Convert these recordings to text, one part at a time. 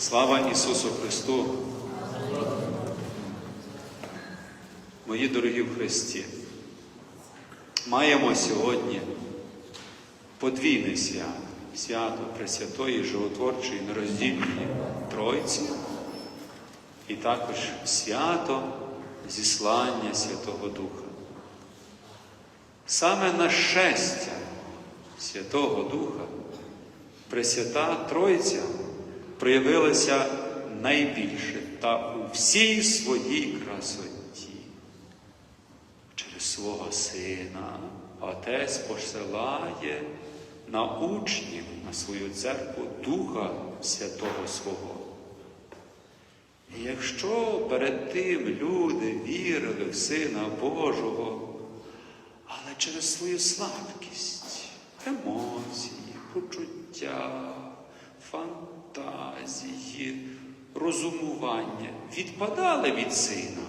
Слава Ісусу Христу! Мої дорогі в Христі, маємо сьогодні подвійне свято, свято Пресвятої Животворчої нероздільної Тройці і також свято зіслання Святого Духа. Саме на щастя Святого Духа Пресвята Тройця проявилася найбільше та у всій своїй красоті. Через свого Сина Отець посилає на учнів, на свою церкву Духа Святого Свого. І якщо перед тим люди вірили в Сина Божого, але через свою слабкість, емоції, почуття, фантазії, розумування. Відпадали від сина,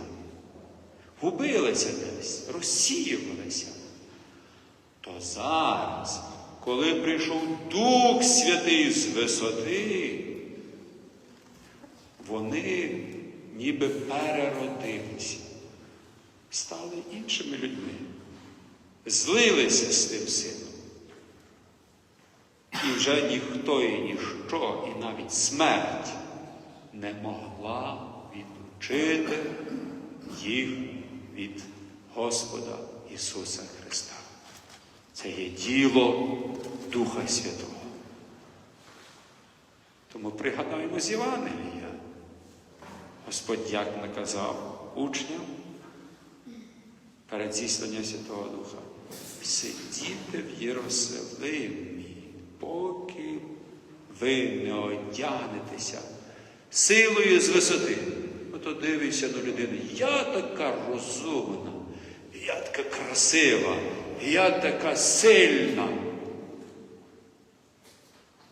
губилися десь, розсіювалися, то зараз, коли прийшов Дух Святий з висоти, вони ніби переродилися, стали іншими людьми, злилися з тим сином. Вже ніхто і ніщо, і навіть смерть не могла відлучити їх від Господа Ісуса Христа. Це є діло Духа Святого. Тому пригадаємо з Євангелія. Господь як наказав учням перед зісланням Святого Духа сидіти в Єрусалимі, поки ви не одягнетеся силою з висоти. Ото дивишся на людину. Я така розумна, я така красива, я така сильна.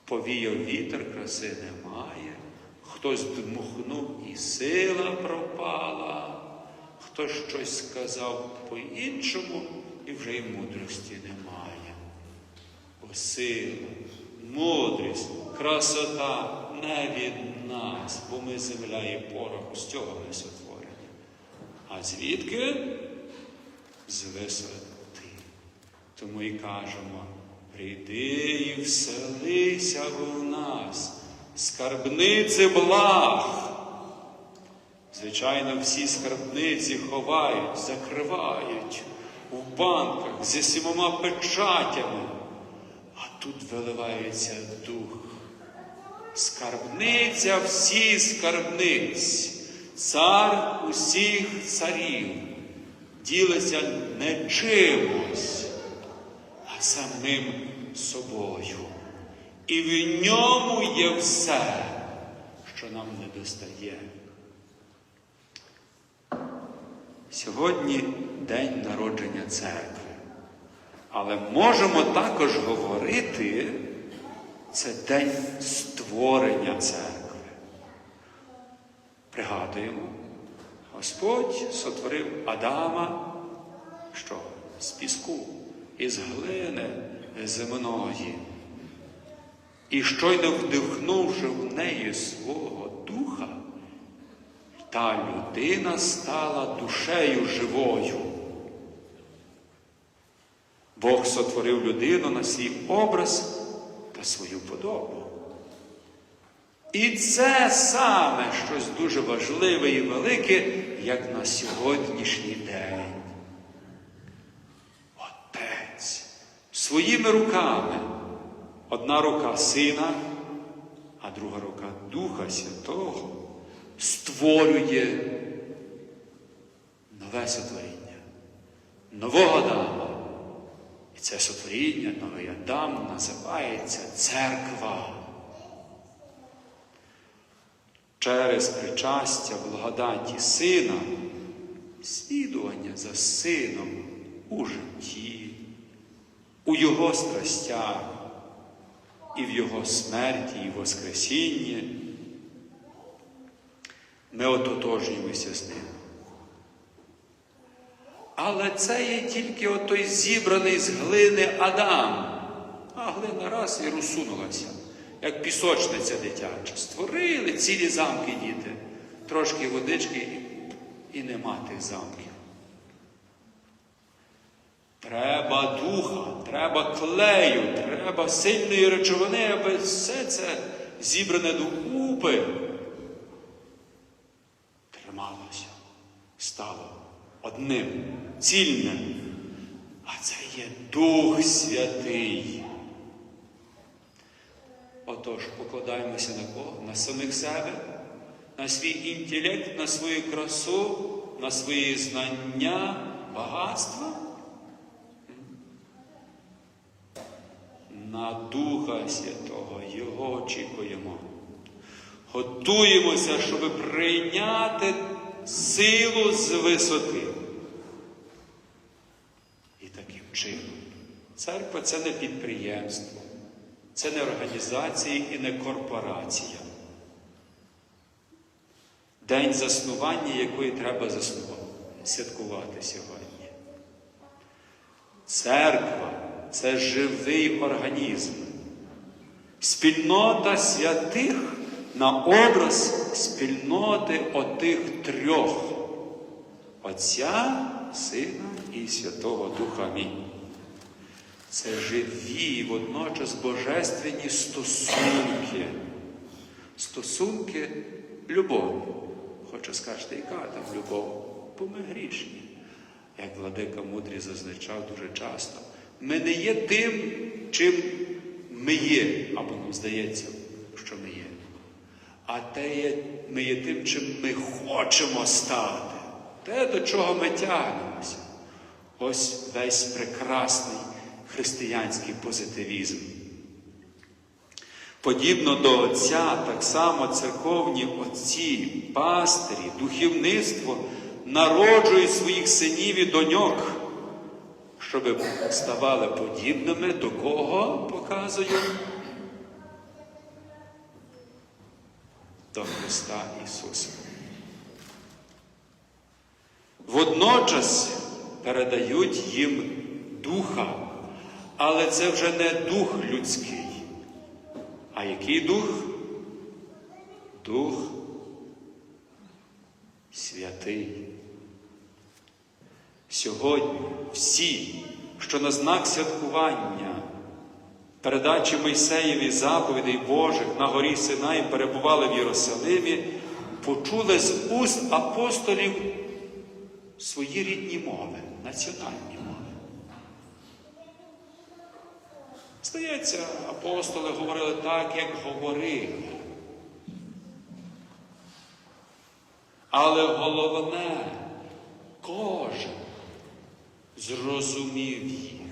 Повіяв вітер, краси немає. Хтось дмухнув і сила пропала, хтось щось сказав по-іншому, і вже й мудрості немає. Сила, мудрість, красота не від нас, бо ми земля і порох, з цього ми сотворені. А звідки? З висоти. Тому і кажемо, прийди і вселися в нас, скарбниці благ. Звичайно, всі скарбниці ховають, закривають у банках зі сімома печатями, а тут виливається дух. Скарбниця всі скарбниць, цар усіх царів, ділиться не чимось, а самим собою. І в ньому є все, що нам не достає. Сьогодні день народження церкви. Але можемо також говорити, це день створення церкви. Пригадуємо, Господь сотворив Адама що? З піску, із глини земної. І щойно вдихнувши в неї свого духа, та людина стала душею живою. Бог сотворив людину на свій образ та свою подобу. І це саме щось дуже важливе і велике, як на сьогоднішній день. Отець своїми руками. Одна рука Сина, а друга рука Духа Святого створює нове сотворіння, нового Адама. І це сотворіння, новий Адам називається церква. Через причастя благодаті Сина, слідування за Сином у житті, у Його страстях і в Його смерті і Воскресінні, ми ототожнюємося з ним. Але це є тільки отой зібраний з глини Адам. А глина раз і розсунулася, як пісочниця дитяча. Створили цілі замки діти. Трошки водички і, нема тих замків. Треба духа, треба клею, треба сильної речовини, аби все це зібране докупи трималося, стало одним, цільним. А це є Дух Святий. Отож, покладаємося на кого? На самих себе, на свій інтелект, на свою красу, на свої знання, багатства. На Духа Святого Його очікуємо. Готуємося, щоб прийняти силу з висоти. І таким чином. Церква це не підприємство, це не організація і не корпорація. День заснування, якої треба заснувати, святкувати сьогодні. Церква це живий організм. Спільнота святих на образ спільноти отих трьох Отця, Сина і Святого Духа. Амінь. Це живі і водночас божественні стосунки. Стосунки любові. Хочу сказати, яка там любов? Бо ми грішні. Як владика мудрі зазначав дуже часто. Ми не є тим, чим ми є, або нам здається, що ми. А те є, ми є тим, чим ми хочемо стати. Те, до чого ми тягнемося. Ось весь прекрасний християнський позитивізм. Подібно до Отця, так само церковні отці, пастирі, духовництво народжують своїх синів і доньок, щоб ставали подібними до кого показує? До Христа Ісуса. Водночас передають їм духа, але це вже не дух людський. А який дух? Дух святий. Сьогодні всі, що на знак святкування, передачі Мойсеєві заповідей Божих на горі Синай перебували в Єрусалимі, почули з уст апостолів свої рідні мови, національні мови. Здається, апостоли говорили так, як говорили. Але головне, кожен зрозумів їх.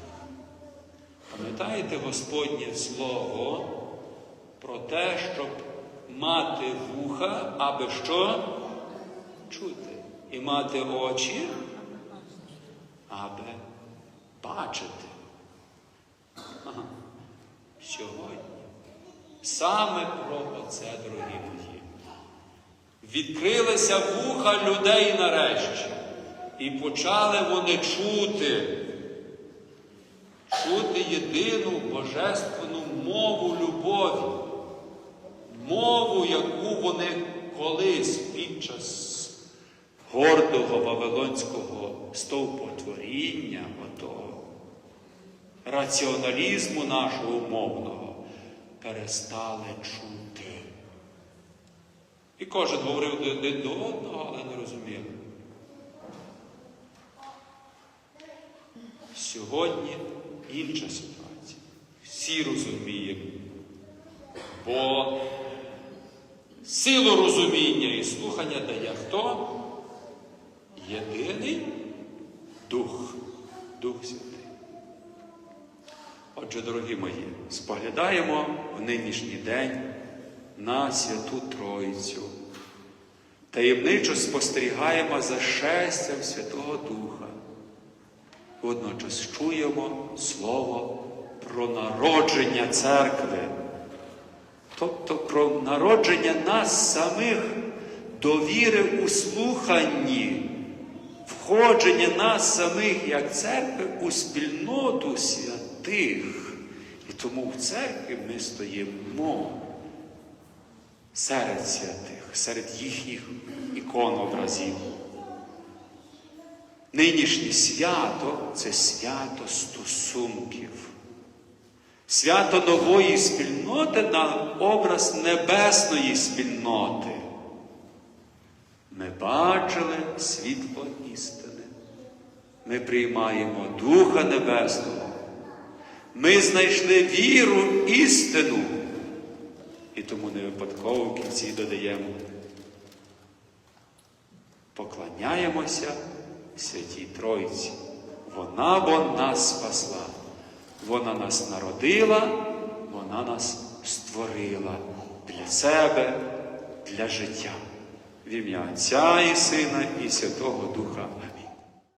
Пам'ятаєте Господнє Слово про те, щоб мати вуха, аби що? Чути. І мати очі, аби бачити. Ага. Сьогодні саме про оце, дорогі мої. Відкрилися вуха людей нарешті, і почали вони чути, чути єдину божественну мову любові, мову, яку вони колись під час гордого Вавилонського стовпотворіння, отого раціоналізму нашого умовного перестали чути. І кожен говорив один до одного, але не розумів. Сьогодні інша ситуація. Всі розуміємо, бо силу розуміння і слухання дає хто? Єдиний Дух, Дух Святий. Отже, дорогі мої, споглядаємо в нинішній день на Святу Троїцю. Таємничо спостерігаємо за шестям Святого Духа. Водночас чуємо Слово про народження церкви, тобто про народження нас самих до віри у слуханні, входження нас самих як церкви у спільноту святих. І тому в церкві ми стоїмо серед святих, серед їхніх іконобразів. Нинішнє свято це свято стосунків. Свято нової спільноти на образ небесної спільноти. Ми бачили світло істини. Ми приймаємо Духа Небесного. Ми знайшли віру істину. І тому не випадково в кінці додаємо. Поклоняємося Святій Тройці. Вона бо нас спасла. Вона нас народила, вона нас створила для себе, для життя. В ім'я Отця і Сина і Святого Духа.